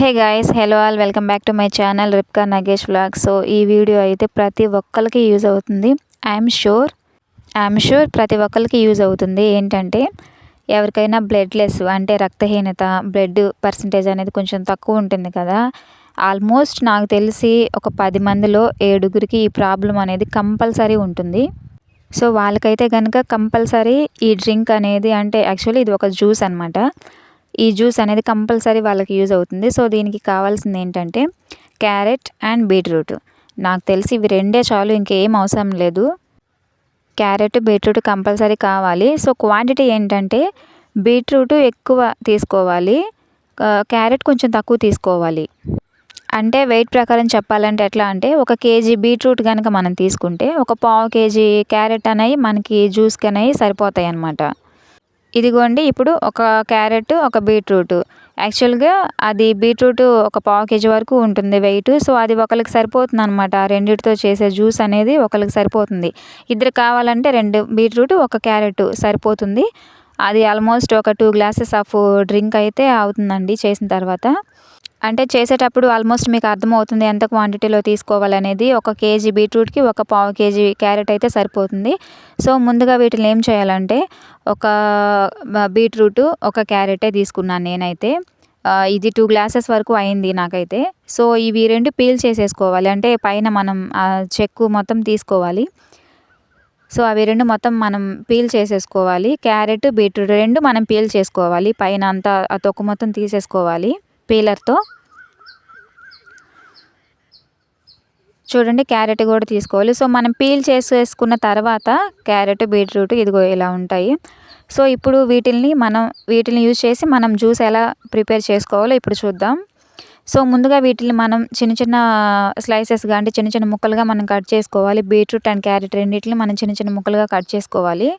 Hey guys hello all welcome back to my channel Ripka Nagesh vlog so ఈ video అయితే ప్రతి ఒక్కరికి use అవుతుంది. ఐఎమ్ షూర్ ఐఎమ్ షూర్ ప్రతి ఒక్కరికి యూజ్ అవుతుంది. ఏంటంటే ఎవరికైనా బ్లడ్లెస్ అంటే రక్తహీనత బ్లడ్ పర్సంటేజ్ అనేది కొంచెం తక్కువ ఉంటుంది కదా. ఆల్మోస్ట్ నాకు తెలిసి ఒక పది మందిలో ఏడుగురికి ఈ ప్రాబ్లం అనేది కంపల్సరీ ఉంటుంది. సో వాళ్ళకైతే కనుక కంపల్సరీ ఈ డ్రింక్ అనేది అంటే యాక్చువల్లీ ఇది ఒక జ్యూస్ అనమాట ఈ జ్యూస్ అనేది కంపల్సరీ వాళ్ళకి యూజ్ అవుతుంది. సో దీనికి కావాల్సింది ఏంటంటే క్యారెట్ అండ్ బీట్రూట్. నాకు తెలిసి ఇవి రెండే చాలు ఇంకేం అవసరం లేదు. క్యారెట్ బీట్రూట్ కంపల్సరీ కావాలి. సో క్వాంటిటీ ఏంటంటే బీట్రూట్ ఎక్కువ తీసుకోవాలి. క్యారెట్ కొంచెం తక్కువ తీసుకోవాలి. అంటే వెయిట్ ప్రకారం చెప్పాలంటే ఎట్లా అంటే ఒక కేజీ బీట్రూట్ కనుక మనం తీసుకుంటే ఒక పావు కేజీ క్యారెట్ అనేవి మనకి జ్యూస్కి అనేవి సరిపోతాయి అన్నమాట ఇదిగోండి ఇప్పుడు ఒక క్యారెట్ ఒక బీట్రూట్. యాక్చువల్గా అది బీట్రూట్ ఒక పావు కేజీ వరకు ఉంటుంది వెయిట్ సో అది ఒకరికి సరిపోతుంది అనమాట రెండిటితో చేసే జ్యూస్ అనేది ఒకరికి సరిపోతుంది. ఇద్దరు కావాలంటే రెండు బీట్రూట్ ఒక క్యారెట్ సరిపోతుంది. అది ఆల్మోస్ట్ ఒక టూ గ్లాసెస్ ఆఫ్ డ్రింక్ అయితే అవుతుందండి చేసిన తర్వాత. అంటే చేసేటప్పుడు ఆల్మోస్ట్ మీకు అర్థమవుతుంది ఎంత క్వాంటిటీలో తీసుకోవాలనేది. ఒక కేజీ బీట్రూట్కి ఒక పావు కేజీ క్యారెట్ అయితే సరిపోతుంది. సో ముందుగా వీటిని ఏం చేయాలంటే ఒక బీట్రూట్ ఒక క్యారెటే తీసుకున్నాను నేనైతే. ఇది టూ గ్లాసెస్ వరకు అయింది నాకైతే. సో ఇవి రెండు పీల్ చేసేసుకోవాలి. అంటే పైన మనం చెక్కు మొత్తం తీసుకోవాలి. సో అవి రెండు మొత్తం మనం పీల్ చేసేసుకోవాలి. క్యారెట్ బీట్రూట్ రెండు మనం పీల్ చేసుకోవాలి. పైన అంతా ఆ తొక్కు మొత్తం తీసేసుకోవాలి. పీలర్తో. చూడండి క్యారెట్ కూడా తీసుకోవాలి. సో మనం పీల్ చేసేసుకున్న తర్వాత క్యారెట్ బీట్రూట్ ఇదిగో ఇలా ఉంటాయి. సో ఇప్పుడు వీటిల్ని మనం వీటిని యూజ్ చేసి మనం జ్యూస్ ఎలా ప్రిపేర్ చేసుకోవాలో ఇప్పుడు చూద్దాం. సో ముందుగా వీటిని మనం చిన్న చిన్న స్లైసెస్గా అంటే చిన్న చిన్న ముక్కలుగా మనం కట్ చేసుకోవాలి. బీట్రూట్ అండ్ క్యారెట్ రెండింటిని మనం చిన్న చిన్న ముక్కలుగా కట్ చేసుకోవాలి.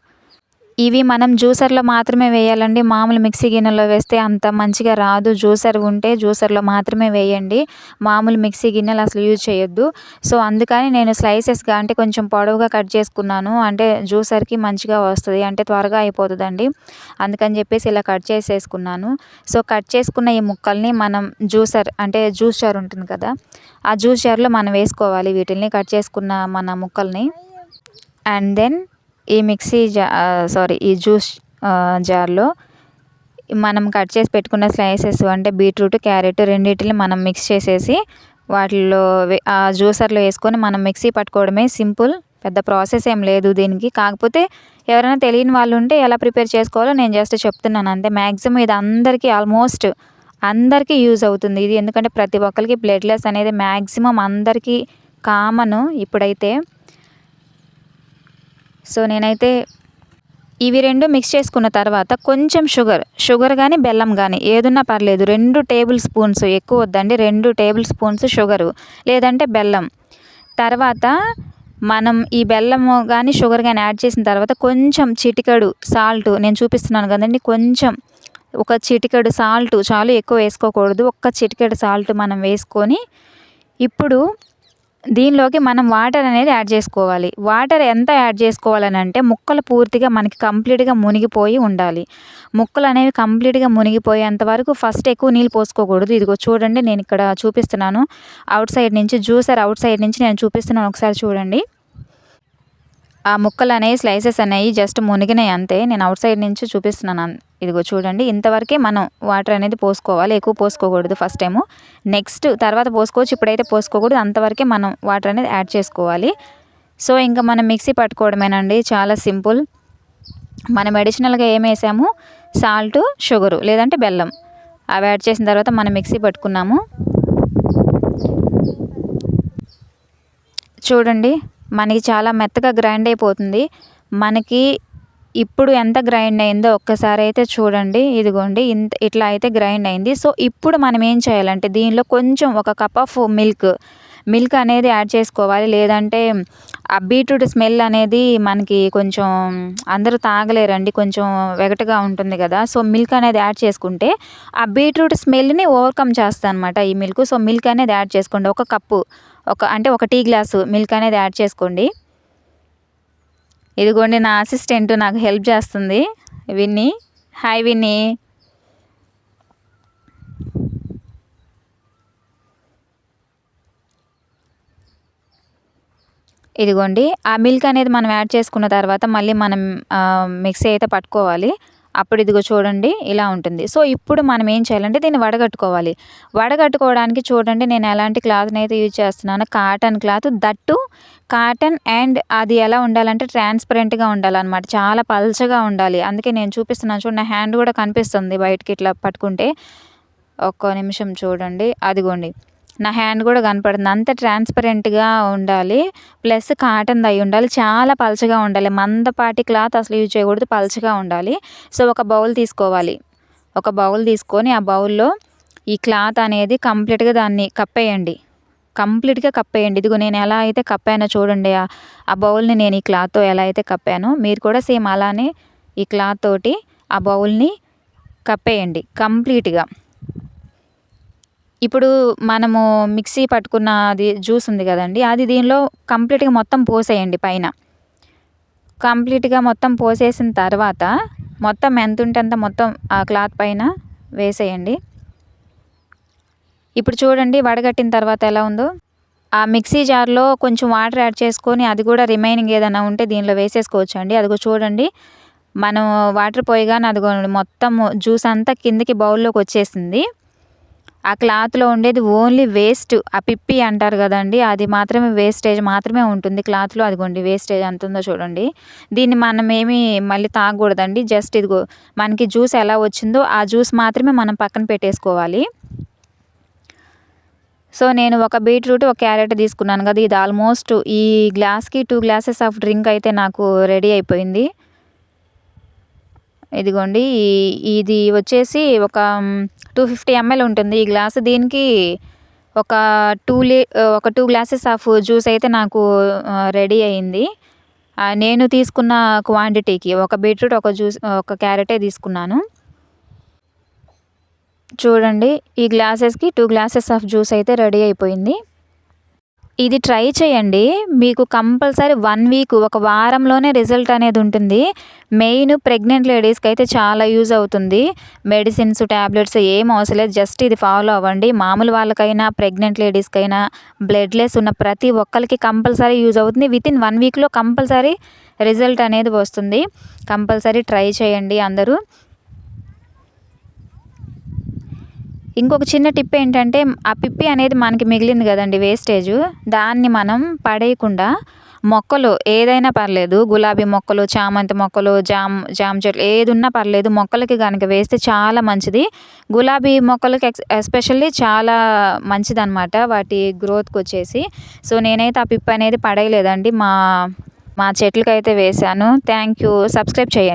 ఇవి మనం జ్యూసర్లో మాత్రమే వేయాలండి. మామూలు మిక్సీ గిన్నెలో వేస్తే అంత మంచిగా రాదు. జ్యూసర్ ఉంటే జ్యూసర్లో మాత్రమే వేయండి. మామూలు మిక్సీ గిన్నెలు అసలు యూజ్ చేయొద్దు. సో అందుకని నేను స్లైసెస్గా అంటే కొంచెం పొడవుగా కట్ చేసుకున్నాను. అంటే జ్యూసర్కి మంచిగా వస్తుంది. అంటే త్వరగా అయిపోతుందండి. అందుకని చెప్పేసి ఇలా కట్ చేసేసుకున్నాను. సో కట్ చేసుకున్న ఈ ముక్కల్ని మనం జ్యూసర్ అంటే జ్యూస్ జార్ ఉంటుంది కదా ఆ జ్యూస్ జార్లో మనం వేసుకోవాలి వీటిని కట్ చేసుకున్న మన ముక్కల్ని. అండ్ దెన్ ఈ మిక్సీ జా సారీ ఈ జ్యూస్ జార్లో మనం కట్ చేసి పెట్టుకున్న స్లైసెస్ అంటే బీట్రూట్ క్యారెట్ రెండింటిని మనం మిక్స్ చేసేసి వాటిలో ఆ జ్యూసర్లో వేసుకొని మనం మిక్సీ పట్టుకోవడమే సింపుల్ పెద్ద ప్రాసెస్ ఏం లేదు దీనికి. కాకపోతే ఎవరైనా తెలియని వాళ్ళు ఉంటే ఎలా ప్రిపేర్ చేసుకోవాలో నేను జస్ట్ చెప్తున్నాను అంతే. మ్యాక్సిమం ఇది అందరికీ ఆల్మోస్ట్ అందరికీ యూజ్ అవుతుంది. ఇది ఎందుకంటే ప్రతి ఒక్కరికి బ్లడ్లెస్ అనేది మ్యాక్సిమం అందరికీ కామను ఇప్పుడైతే. సో నేనైతే ఇవి రెండు మిక్స్ చేసుకున్న తర్వాత కొంచెం షుగర్ షుగర్ కానీ బెల్లం కానీ ఏదున్నా పర్లేదు. రెండు టేబుల్ స్పూన్స్ ఎక్కువ వద్దండి. రెండు టేబుల్ స్పూన్స్ షుగరు లేదంటే బెల్లం. తర్వాత మనం ఈ బెల్లం కానీ షుగర్ కానీ యాడ్ చేసిన తర్వాత కొంచెం చిటికడు సాల్ట్ నేను చూపిస్తున్నాను కదండి కొంచెం ఒక చిటికడు సాల్ట్ చాలు ఎక్కువ వేసుకోకూడదు. ఒక్క చిటికెడు సాల్ట్ మనం వేసుకొని ఇప్పుడు దీనిలోకి మనం వాటర్ అనేది యాడ్ చేసుకోవాలి. వాటర్ ఎంత యాడ్ చేసుకోవాలని అంటే ముక్కలు పూర్తిగా మనకి కంప్లీట్గా మునిగిపోయి ఉండాలి. ముక్కలు అనేవి కంప్లీట్గా మునిగిపోయేంత వరకు ఫస్ట్ ఎక్కువ నీళ్ళు పోసుకోకూడదు. ఇదిగో చూడండి నేను ఇక్కడ చూపిస్తున్నాను. అవుట్ సైడ్ నుంచి జ్యూసర్ అవుట్ సైడ్ నుంచి నేను చూపిస్తున్నాను ఒకసారి చూడండి. ఆ ముక్కలు అనేవి స్లైసెస్ అనేవి జస్ట్ మునిగినాయి అంతే. నేను అవుట్ సైడ్ నుంచి చూపిస్తున్నాను. ఇదిగో చూడండి ఇంతవరకే మనం వాటర్ అనేది పోసుకోవాలి ఎక్కువ పోసుకోకూడదు ఫస్ట్ టైము. నెక్స్ట్ తర్వాత పోసుకోవచ్చు ఇప్పుడైతే పోసుకోకూడదు అంతవరకే మనం వాటర్ అనేది యాడ్ చేసుకోవాలి. సో ఇంకా మనం మిక్సీ పట్టుకోవడమేనండి చాలా సింపుల్. మనం అడిషనల్గా ఏం వేసాము? సాల్ట్ షుగరు లేదంటే బెల్లం. అవి యాడ్ చేసిన తర్వాత మనం మిక్సీ పట్టుకున్నాము. చూడండి మనకి చాలా మెత్తగా గ్రైండ్ అయిపోతుంది. మనకి ఇప్పుడు ఎంత గ్రైండ్ అయిందో ఒక్కసారి అయితే చూడండి. ఇదిగోండి ఇంత ఇట్లా అయితే గ్రైండ్ అయింది. సో ఇప్పుడు మనం ఏం చేయాలంటే దీనిలో కొంచెం ఒక కప్ ఆఫ్ మిల్క్ మిల్క్ అనేది యాడ్ చేసుకోవాలి. లేదంటే ఆ బీట్రూట్ స్మెల్ అనేది మనకి కొంచెం అందరూ తాగలేరండి. కొంచెం వెగటగా ఉంటుంది కదా. సో మిల్క్ అనేది యాడ్ చేసుకుంటే ఆ బీట్రూట్ స్మెల్ని ఓవర్కమ్ చేస్తాను అనమాట ఈ మిల్క్ సో మిల్క్ అనేది యాడ్ చేసుకోండి. ఒక కప్పు ఒక అంటే ఒక టీ గ్లాసు మిల్క్ అనేది యాడ్ చేసుకోండి. ఇదిగోండి నా అసిస్టెంట్ నాకు హెల్ప్ చేస్తుంది. విన్ని. హాయ్ విన్ని. ఇదిగోండి ఆ మిల్క్ అనేది మనం యాడ్ చేసుకున్న తర్వాత మళ్ళీ మనం మిక్సీ అయితే పట్టుకోవాలి. అప్పుడు ఇదిగో చూడండి ఇలా ఉంటుంది. సో ఇప్పుడు మనం ఏం చేయాలంటే దీన్ని వడగట్టుకోవాలి. వడగట్టుకోవడానికి చూడండి నేను ఎలాంటి క్లాత్ని అయితే యూజ్ చేస్తున్నాను cotton cloth that cotton and అది ఎలా ఉండాలంటే ట్రాన్స్పరెంట్గా ఉండాలన్నమాట. చాలా పల్చగా ఉండాలి. అందుకే నేను చూపిస్తున్నాను చూడండి హ్యాండ్ కూడా కనిపిస్తుంది బయటకి ఇట్లా పట్టుకుంటే. ఒక్క నిమిషం చూడండి అదిగోండి. నా హ్యాండ్ కూడా కనపడుతుంది అంత ట్రాన్స్పరెంట్గా ఉండాలి. ప్లస్ కాటన్ అయి ఉండాలి. చాలా పలచగా ఉండాలి. మందపాటి క్లాత్ అసలు యూజ్ చేయకూడదు. పలచగా ఉండాలి. సో ఒక బౌల్ తీసుకోవాలి. ఒక బౌల్ తీసుకొని ఆ బౌల్లో ఈ క్లాత్ అనేది కంప్లీట్గా దాన్ని కప్పేయండి. కంప్లీట్గా కప్పేయండి. ఇదిగో నేను ఎలా అయితే కప్పానో చూడండి. ఆ బౌల్ని నేను ఈ క్లాత్తో ఎలా అయితే కప్పానో మీరు కూడా సేమ్ అలానే ఈ క్లాత్ తోటి ఆ బౌల్ని కప్పేయండి. కంప్లీట్గా ఇప్పుడు మనము మిక్సీ పట్టుకున్న అది జ్యూస్ ఉంది కదండి అది దీనిలో కంప్లీట్గా మొత్తం పోసేయండి పైన. కంప్లీట్గా మొత్తం పోసేసిన తర్వాత మొత్తం ఎంత ఉంటే అంత మొత్తం ఆ క్లాత్ పైన వేసేయండి. ఇప్పుడు చూడండి వడగట్టిన తర్వాత ఎలా ఉందో. ఆ మిక్సీ జార్లో కొంచెం వాటర్ యాడ్ చేసుకొని అది కూడా రిమైనింగ్ ఏదైనా ఉంటే దీనిలో వేసేసుకోవచ్చు అండి అదిగో చూడండి మనం వాటర్ పోయగానే అదిగో మొత్తం జ్యూస్ అంతా కిందికి బౌల్లోకి వచ్చేసింది. ఆ క్లాత్లో ఉండేది ఓన్లీ వేస్ట్. ఆ పిప్పి అంటారు కదండి అది మాత్రమే వేస్టేజ్ మాత్రమే ఉంటుంది క్లాత్లో. అదిగోండి వేస్టేజ్ ఎంత ఉందో చూడండి. దీన్ని మనం ఏమి మళ్ళీ తాగకూడదండి. జస్ట్ ఇదిగో మనకి జ్యూస్ ఎలా వచ్చిందో ఆ జ్యూస్ మాత్రమే మనం పక్కన పెట్టేసుకోవాలి. సో నేను ఒక బీట్రూట్ ఒక క్యారెట్ తీసుకున్నాను కదా ఇది ఆల్మోస్ట్ ఈ గ్లాస్కి టూ గ్లాసెస్ ఆఫ్ డ్రింక్ అయితే నాకు రెడీ అయిపోయింది. ఇదిగోండి ఇది వచ్చేసి ఒక టూ ఫిఫ్టీ ఎంఎల్ ఉంటుంది. ఈ గ్లాస్ దీనికి ఒక టూ లీ ఒక టూ గ్లాసెస్ ఆఫ్ జ్యూస్ అయితే నాకు రెడీ అయింది. నేను తీసుకున్న క్వాంటిటీకి ఒక బీట్రూట్ ఒక జ్యూస్ ఒక క్యారెటే తీసుకున్నాను. చూడండి ఈ గ్లాసెస్కి టూ గ్లాసెస్ ఆఫ్ జ్యూస్ అయితే రెడీ అయిపోయింది. ఇది ట్రై చేయండి. మీకు కంపల్సరీ వన్ వీక్ ఒక వారంలోనే రిజల్ట్ అనేది ఉంటుంది. మెయిన్ ప్రెగ్నెంట్ లేడీస్కి అయితే చాలా యూజ్ అవుతుంది. మెడిసిన్స్ ట్యాబ్లెట్స్ ఏం అవసరం లేదు. జస్ట్ ఇది ఫాలో అవ్వండి. మామూలు వాళ్ళకైనా ప్రెగ్నెంట్ లేడీస్కైనా బ్లడ్ లెస్ ఉన్న ప్రతి ఒక్కరికి కంపల్సరీ యూజ్ అవుతుంది. విత్ ఇన్ వన్ వీక్లో కంపల్సరీ రిజల్ట్ అనేది వస్తుంది. కంపల్సరీ ట్రై చేయండి అందరూ. ఇంకొక చిన్న టిప్ ఏంటంటే ఆ పిప్పి అనేది మనకి మిగిలింది కదండి వేస్టేజ్. దాన్ని మనం పడేయకుండా మొక్కలు ఏదైనా పర్లేదు గులాబీ మొక్కలు చామంతి మొక్కలు జామ్ జామ చెట్లు ఏది ఉన్నా పర్లేదు మొక్కలకి కనుక వేస్తే చాలా మంచిది. గులాబీ మొక్కలకి ఎస్పెషల్లీ చాలా మంచిది అనమాట వాటి గ్రోత్కి వచ్చేసి. సో నేనైతే ఆ పిప్ అనేది పడేయలేదండి. మా మా చెట్లకైతే వేశాను. Thank you. సబ్స్క్రైబ్ చేయండి.